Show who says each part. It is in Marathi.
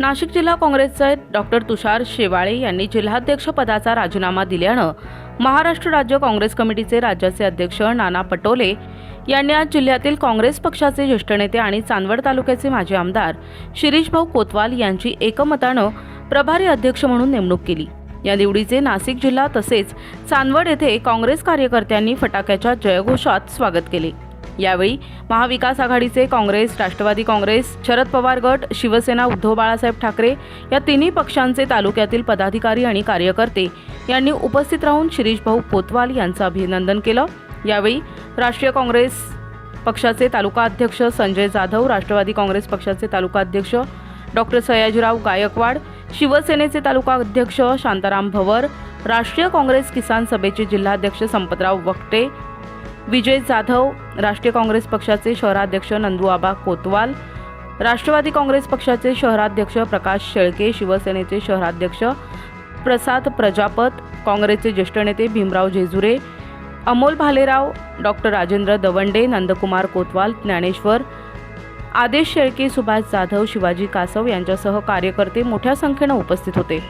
Speaker 1: नाशिक जिल्हा काँग्रेसचे डॉक्टर तुषार शेवाळे यांनी जिल्हाध्यक्षपदाचा राजीनामा दिल्यानं महाराष्ट्र राज्य काँग्रेस कमिटीचे राज्याचे अध्यक्ष नाना पटोले यांनी आज जिल्ह्यातील काँग्रेस पक्षाचे ज्येष्ठ नेते आणि चांदवड तालुक्याचे माजी आमदार शिरीषभाऊ कोतवाल यांची एकमतानं प्रभारी अध्यक्ष म्हणून नेमणूक केली. या निवडीचे नाशिक जिल्हा तसेच चांदवड येथे काँग्रेस कार्यकर्त्यांनी फटाक्याच्या जयघोषात स्वागत केले. यावेळी महाविकास आघाडीचे काँग्रेस राष्ट्रवादी काँग्रेस शरद पवार गट शिवसेना उद्धव बाळासाहेब ठाकरे या तिन्ही पक्षांचे तालुक्यातील पदाधिकारी आणि कार्यकर्ते यांनी उपस्थित राहून शिरीषभाऊ पोतवाल यांचं अभिनंदन केलं. यावेळी राष्ट्रीय काँग्रेस पक्षाचे तालुका अध्यक्ष संजय जाधव राष्ट्रवादी काँग्रेस पक्षाचे तालुका अध्यक्ष डॉक्टर सयाजीराव गायकवाड शिवसेनेचे तालुका अध्यक्ष शांताराम भवर राष्ट्रीय काँग्रेस किसान सभेचे जिल्हाध्यक्ष संपतराव वक्टे विजय जाधव राष्ट्रीय काँग्रेस पक्षाचे शहराध्यक्ष नंदूआबा कोतवाल राष्ट्रवादी काँग्रेस पक्षाचे शहराध्यक्ष प्रकाश शेळके शिवसेनेचे शहराध्यक्ष प्रसाद प्रजापत काँग्रेसचे ज्येष्ठ नेते भीमराव जेजुरे अमोल भालेराव डॉक्टर राजेंद्र दवंडे नंदकुमार कोतवाल ज्ञानेश्वर आदेश शेळके सुभाष जाधव शिवाजी कासव यांच्यासह कार्यकर्ते मोठ्या संख्येनं उपस्थित होते.